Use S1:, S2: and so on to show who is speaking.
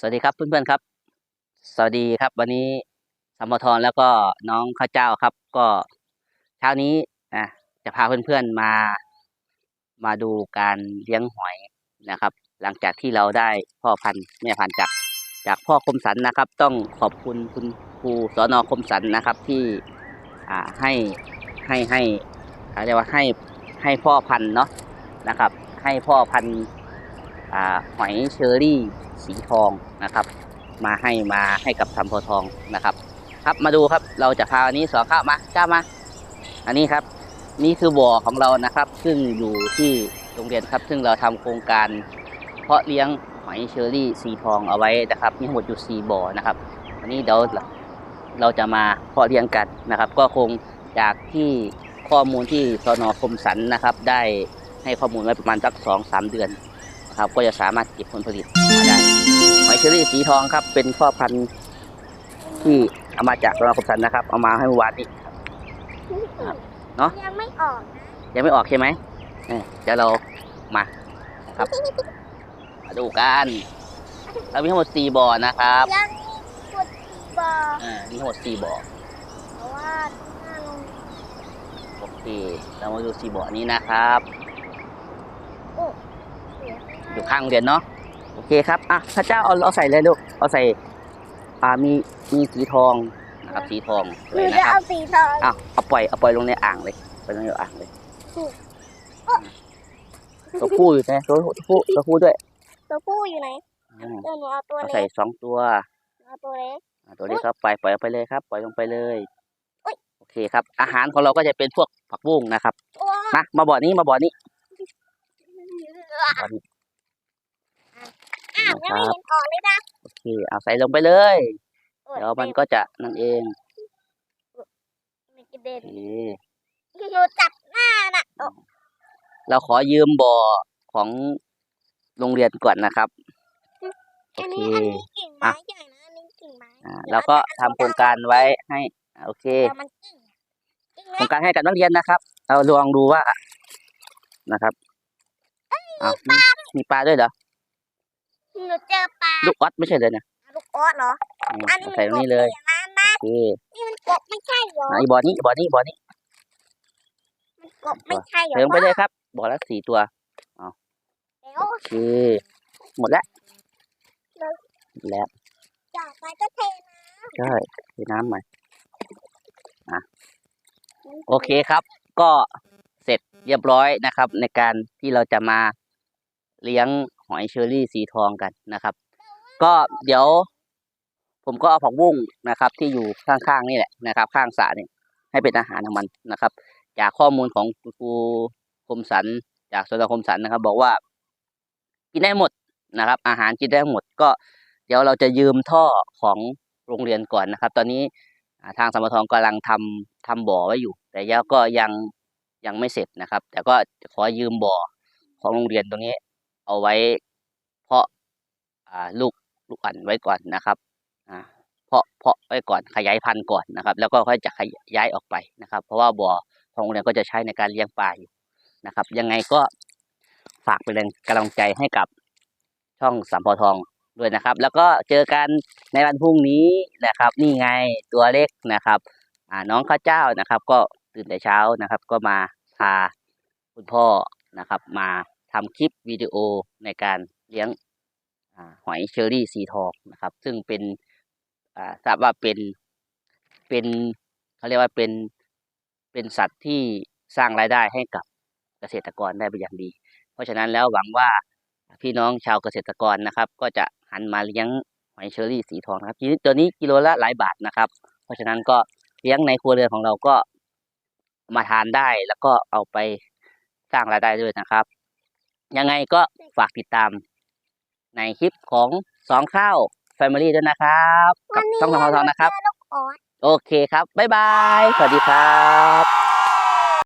S1: สวัสดีครับเพื่อนๆครับ สวัสดีครับ วันนี้สมทรแล้วก็น้องข้าวเจ้าครับ ก็เช้านี้นะจะพาเพื่อนๆมา มาดูการเลี้ยงหอยนะครับ หลังจากที่เราได้พ่อพันธุ์แม่พันธุ์จากจากพ่อคมสันนะครับ ต้องขอบคุณคุณครูสอนอคมสันนะครับที่อ่าให้ให้ให้เขาเรียกว่าให้ให้พ่อพันธุ์เนาะนะครับ ให้พ่อพันธุ์อ่าหอยเชอรี่ สีทองนะครับ มาให้มาให้กับทำโพทองนะครับ ครับมาดูครับเราจะพาวันนี้สองข้าวมาก้ามา อันนี้ครับ นี่คือบ่อของเรานะครับ ซึ่งอยู่ที่โรงเรียนครับ ซึ่งเราทำโครงการเพาะเลี้ยงหอยเชอรี่สีทองเอาไว้นะครับมีทั้งหมดอยู่สี่บ่อนะครับ อันนี้เดี๋ยวเราจะมาเพาะเลี้ยงกันนะครับ ก็คงจากที่ข้อมูลที่สนคมสันนะครับ ได้ให้ข้อมูลไว้ประมาณสักสองสามเดือนนะครับ ก็จะสามารถเก็บผลผลิตมาได้ เชอรี่สีทองครับ เป็นพ่อพันธุ์ที่เอามาจากสนคมสันนะครับ เอามาให้เมื่อวานนี้เนอะ
S2: ยังไม่ออกนะ
S1: ยังไม่ออกใช่ไหมเออเดี๋ยวเรามาครับ มาดูกันเรามีทั้งหมดสี่บ่อนะครับ
S2: ยังมีกุดบอ
S1: อ่ามีทั้งหมดสี่บ่อ
S2: เพราะว่าหน้าลง
S1: โอเค เรามาดูสี่บ่อนี้นะครับ
S2: เสีย
S1: อยู่ข้างโรงเรียนเนาะ โอเคครับอะพระเจ้าเอาเอาใส่เลยลูกเอาใส่อ่ามีมีสีทองนะครับสีทอง
S2: ห
S1: เล
S2: นู
S1: ยนะ
S2: จะ
S1: ครับ
S2: เอาสีทอง
S1: อ้าวเอาปล่อยเอาปล่อยลงในอ่างเลยไปลงในอ่างเลยตัวผู้อยู่ไหนตัวตัวผู้ตัวผู้ด้วย
S2: ตัวผู้อยู่ไหน
S1: อืม
S2: เดี๋ยวหนูเอาตัว
S1: เอา
S2: เล็
S1: ใส่
S2: ก
S1: สองตัว
S2: เอาตัวเล็ก
S1: อ่าตัวนี้ครับไปปล่อยออกไปเลยครับ ปล่อยลงไปเลย
S2: อุ๊ย
S1: โอเคครับ อาหารของเราก็จะเป็นพวกผักบุ้งนะครับ
S2: โอ้
S1: มามาบ่อนี้มาบ่อนี้บ่ อนี้
S2: อ้าวยังไม่เห็นออกเลยนะ
S1: โอเคเอาใส่ลงไปเลย
S2: โอ้
S1: เดี๋ยวมันก็จะนั่นเอง
S2: มันกระเด็
S1: โอนเค
S2: หนูจับหน้าน่ะโอ้
S1: เราขอยืมบ่อของโรงเรียนก่อนนะครับโอ
S2: อัน
S1: เค
S2: นี้อันนี้กิ่งไม้ใหญ่นะอันนี้กิ่งไม้
S1: อ่าเราก็ทำโครงการไว้ให้อ่าโอเค
S2: แต่มันกิ่งกิ่ง
S1: โคร
S2: เล็
S1: ง
S2: ก
S1: การให้กับนักเรียนนะครับเราลองดูว่านะครับอ้าวมีมีปลาด้วยเหรอ
S2: หนูเจอปลา
S1: ลูกออสไม่ใช่เลยนะ
S2: ลูกออสเหรอ
S1: อืม
S2: อันนี้
S1: เอา
S2: มัน
S1: ใส่ตรงนี้เลย
S2: กบนะนะ
S1: โอเค
S2: นี่มันกบไม่ใช่เหรอ
S1: อะอีบ่อนี้อีบ่อนี้อีบ่อนี้
S2: มันกบไม่ใช่เหรอ
S1: เติมไปเลยครับบ่อละสี่ตัว
S2: แล้ว
S1: โอเคหมดแล้วหมดแล้ว
S2: จากไปก็เท
S1: ใช่เทน้ำใหม่อะโอเคครับ ก็เสร็จเรียบร้อยนะครับ ในการที่เราจะมาเลี้ยง หอยเชอรี่สีทองกันนะครับ ก็เดี๋ยว ผมก็เอาผักบุ้งนะครับ ที่อยู่ข้างๆนี่แหละนะครับ ข้างสระนี่ให้เป็นอาหารของมันนะครับ จากข้อมูลของครูคมสัน จากสนคมสันนะครับ บอกว่ากินได้หมดนะครับ อาหารกินได้หมด ก็เดี๋ยวเราจะยืมท่อของโรงเรียนก่อนนะครับ ตอนนี้ทางสมทองกำลังทำทำบ่อไว้อยู่ แต่ยังก็ยังยังไม่เสร็จนะครับ แต่ก็ขอยืมบ่อของโรงเรียนตรงนี้ เอาไว้เพาะลูกลูกอ่อนไว้ก่อนนะครับเพาะเพาะไว้ก่อนขยายพันธุ์ก่อนนะครับ แล้วก็ค่อยจะขยายออกไปนะครับ เพราะว่าบ่อของโรงเรียนก็จะใช้ในการเลี้ยงปลาอยู่นะครับ ยังไงก็ฝากเป็นแรงกำลังใจให้กับช่องสามพอทองด้วยนะครับ แล้วก็เจอกันในวันพรุ่งนี้นะครับ นี่ไงตัวเล็กนะครับน้องข้าเจ้านะครับ ก็ตื่นแต่เช้านะครับ ก็มาพาคุณพ่อนะครับ มา ทำคลิปวิดีโอในการเลี้ยงอหอยเชอรี่สีทองนะครับ ซึ่งเป็นทราบว่าเป็นเป็นเขาเรียกว่าเป็นเป็นสัตว์ที่สร้างรายได้ให้กับเกษตรกรได้เป็นอย่างดี เพราะฉะนั้นแล้วหวังว่าพี่น้องชาวเกษตรกรนะครับ ก็จะหันมาเลี้ยงหอยเชอรี่สีทองนะครับทีนี้ตัวนี้กิโลละหลายบาทนะครับ เพราะฉะนั้นก็เลี้ยงในครัวเรือนของเราก็มาทานได้แล้วก็เอาไปสร้างรายได้ด้วยนะครับ ยังไงก็ฝากติดตาม ในคลิปของสองข้าว Family ด้วยนะครับกับช่องทางทองนะครับ
S2: ลูกออส
S1: โอเคครับ บ๊ายบาย สวัสดีครับ